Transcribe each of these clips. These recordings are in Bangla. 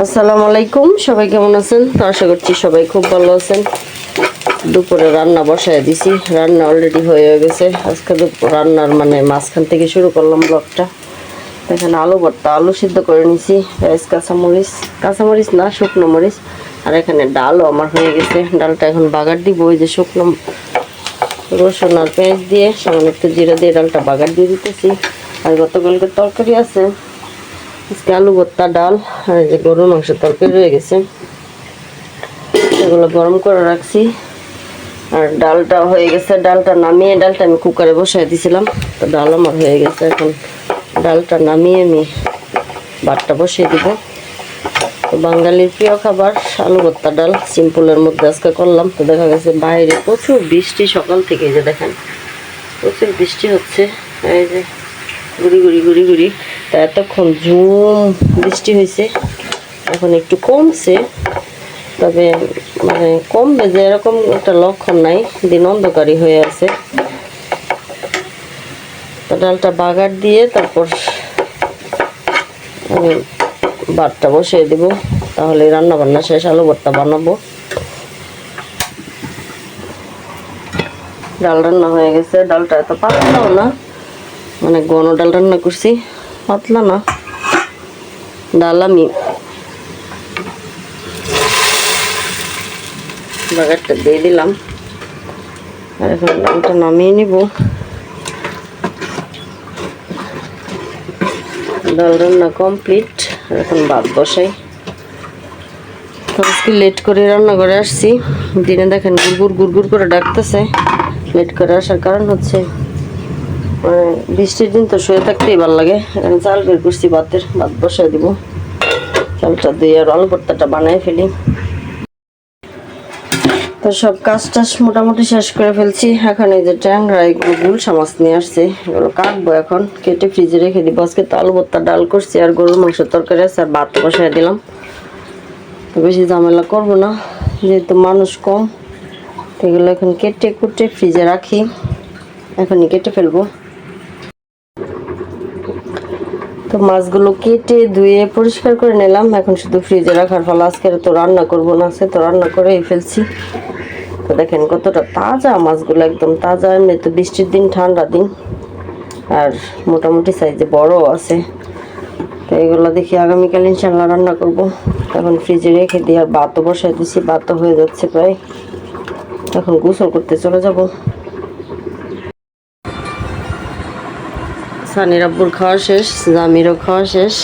আসসালামু আলাইকুম। সবাই কেমন আছেন? আশা করছি সবাই খুব ভালো আছেন। দুপুরে রান্না বসায় দিছি। রান্না অলরেডি হয়ে গেছে। আজকে দুপুর রান্নার মানে মাঝখান থেকে শুরু করলাম ব্লগটা। এখানে আলু ভর্তা, আলু সিদ্ধ করে নিছি। পেঁয়াজ, কাঁচামরিচ। কাঁচামরিচ না, শুকনো মরিচ। আর এখানে ডালও আমার হয়ে গেছে। ডালটা এখন বাগার দিব, ওই যে শুকনো রসুন আর পেঁয়াজ দিয়ে। সামান্য একটু জিরা দিয়ে ডালটা বাগার দিয়ে দিতেছি। আর গতকালকে তরকারি আছে। আজকে আলু ভর্তা, ডাল, আর যে গরুর মাংসের তরকারি রয়ে গেছে। এগুলো গরম করে রাখছি। আর ডালটা হয়ে গেছে, ডালটা নামিয়ে, ডালটা আমি কুকারে বসাই দিয়েছিলাম তো ডাল আমার হয়ে গেছে এখন। ডালটা নামিয়ে আমি ভাতটা বসিয়ে দিব। তো বাঙালির প্রিয় খাবার, আলু ভর্তা, ডাল। সিম্পলের মধ্যে আজকে করলাম। তো দেখা গেছে বাইরে প্রচুর বৃষ্টি সকাল থেকে যে দেখেন। প্রচুর বৃষ্টি হচ্ছে। এই যে গুড়ি গুড়ি গুড়ি গুড়ি। তা এতক্ষণ ঝুম, বৃষ্টি হয়েছে, এখন একটু কমছে, তবে মানে কমবে যে এরকম একটা লক্ষণ নাই, দিন অন্ধকারই হয়ে আছে। ডালটা বাগার দিয়ে তারপর ভাতটা বসিয়ে দিব, তাহলে রান্না বান্না শেষ, আলু ভর্তা বানাবো। ডাল রান্না হয়ে গেছে, ডালটা এত পাতলাও না মানে ঘন ডাল রান্না করছি। পাতলা না। ডাল আমি বাগারটা দিয়ে দিলাম। আর এখন ডালটা নামিয়ে নিব। ডাল রান্না কমপ্লিট। এখন ভাত বসাই। আজকে লেট করে রান্না করে আসছি। দিনে দেখেন গুড়গুড় গুড়গুড় করে ডাকতেছে। লেট করে আসার কারণ হচ্ছে বৃষ্টির দিন তো শুয়ে থাকতেই ভালো লাগে। এখানে চাল বের করছি ভাতের, ভাত বসাই দিব। চালটা দিয়ে আর আলু ভর্তাটা বানাই ফেলি। তো সব কাজ টাজ মোটামুটি শেষ করে ফেলছি। এখন এই যে ট্যাংরা এগুলো গুলশা মাছ নিয়ে আসছে। এগুলো কাটবো এখন, কেটে ফ্রিজে রেখে দিব। আজকে তো আলু ভর্তা ডাল করছি আর গরুর মাংসের তরকারি আছে আর ভাত বসাই দিলাম। তো বেশি ঝামেলা করব না, যেহেতু মানুষ কম। এগুলো এখন কেটে কুটে ফ্রিজে রাখি। এখনই কেটে ফেলব। তো মাছগুলো কেটে ধুয়ে পরিষ্কার করে নিলাম। এখন শুধু ফ্রিজে রাখার ফলে আজকে তো রান্না করব না, সে তো রান্না করেই ফেলছি। তো দেখেন কতটা তাজা মাছগুলো, একদম তাজা। এমনি তো বৃষ্টির দিন, ঠান্ডা দিন। আর মোটামুটি সাইজে বড় আছে। তো এগুলো দেখি আগামীকাল ইনশাল্লাহ রান্না করব। এখন ফ্রিজে রেখে দিয়ে আর ভাতও বসাই দিছি, ভাতও হয়ে যাচ্ছে প্রায়। এখন গোসল করতে চলে যাব। সানির আব্বুর খাওয়া শেষ, জামিরও খাওয়া শেষ।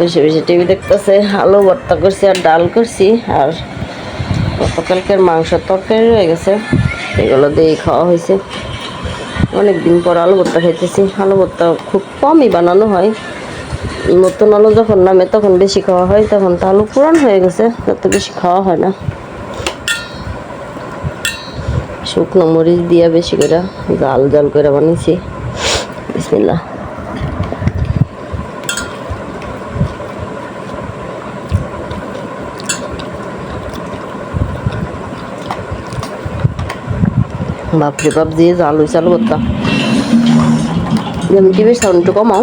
বেশি বেশি টিভি দেখতেছে, আলু ভর্তা করছি আর ডাল করছি আর গতকালকের মাংসের তরকারি রয়ে গেছে, এগুলো দিয়েই খাওয়া হয়েছে। অনেক দিন পর আলু ভর্তা খাইতেছি, আলু ভর্তা খুব কমই বানানো হয়। নতুন আলু যখন নামে তখন বেশি খাওয়া হয়, তখন তো আলু পুরান হয়ে গেছে তত বেশি খাওয়া হয় না। শুকনো মরিচ দিয়ে বেশি করে জাল জাল করে বানিয়েছি। বিসমিল্লাহ। বাপরে বাপ দিয়ে জাল হয়েছে আলু ভর্তা যেমন টিভির সাউন্ড একটু কমাও।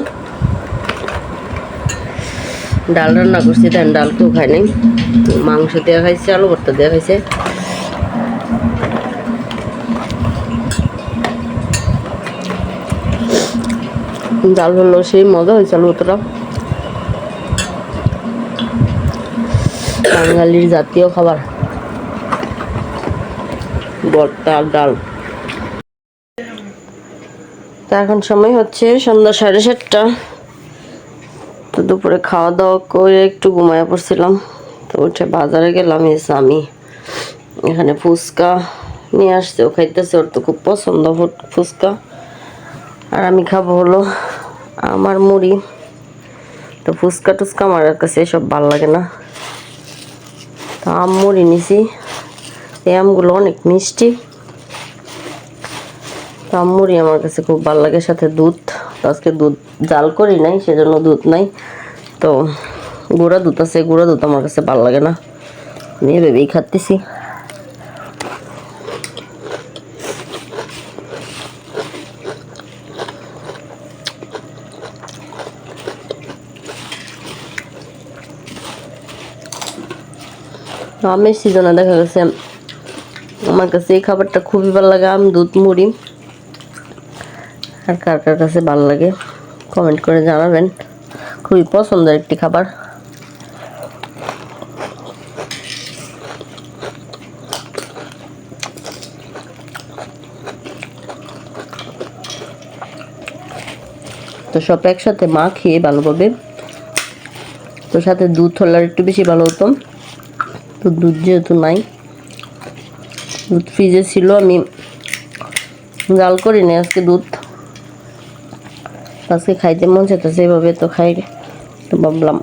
ডাল রান্না করছি, দেন ডাল কেউ খায় নাই। মাংস দেওয়া খাইছে, আলু ভর্তা দেওয়া খাইছে। ডাল হলো সেই মজা হয়েছে আলু ভর্তাটা বাঙালির জাতীয় খাবার। ভর্তা, ডাল। তা এখন সময় হচ্ছে সন্ধ্যা সাড়ে সাতটা। তো দুপুরে খাওয়া দাওয়া করে একটু ঘুমায় পড়ছিলাম। তো উঠে বাজারে গেলাম এসে আমি। এখানে ফুচকা নিয়ে আসছে, ও খাইতেছে, ওর তো খুব পছন্দ ফুচকা। আর আমি খাব হলো আমার মুড়ি। তো ফুচকা টুচকা আমার কাছে এসব ভালো লাগে না। তো আম মুড়ি নিছি। এই আমগুলো অনেক মিষ্টি। তো আম মুড়ি আমার কাছে খুব ভালো লাগে, সাথে দুধ। তো আজকে দুধ জাল করি নাই, সেজন্য দুধ নাই। তো গুঁড়া দুধ আছে, গুঁড়া দুধ আমার কাছে ভালো লাগে না। নিয়ে ভেবেই খাচ্তেছি আমের সিজনে দেখা গেছে, আমার কাছে এই খাবারটা খুবই ভালো লাগে, আম, দুধ, মুড়ি। আর কার কার কাছে ভালো লাগে কমেন্ট করে জানাবেন। খুবই পছন্দের একটি খাবার। তো সব একসাথে মা খেয়ে ভালোভাবে, তো সাথে দুধ হলে আর একটু বেশি ভালো হতো। তো দুধ যেহেতু নাই, দুধ ফ্রিজে ছিল, আমি জাল করিনি আজকে দুধ। আজকে খাইতে মন চাইতেছে এভাবে তো খাই, তো ভাবলাম,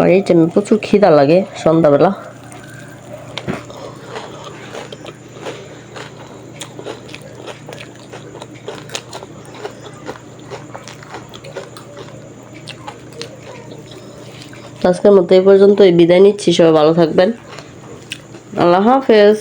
আর এই টাইমে প্রচুর খিদা লাগে সন্ধ্যাবেলা। আজকের মতো এই পর্যন্ত বিদায় নিচ্ছি সবাই ভালো থাকবেন। আল্লাহ হাফেজ।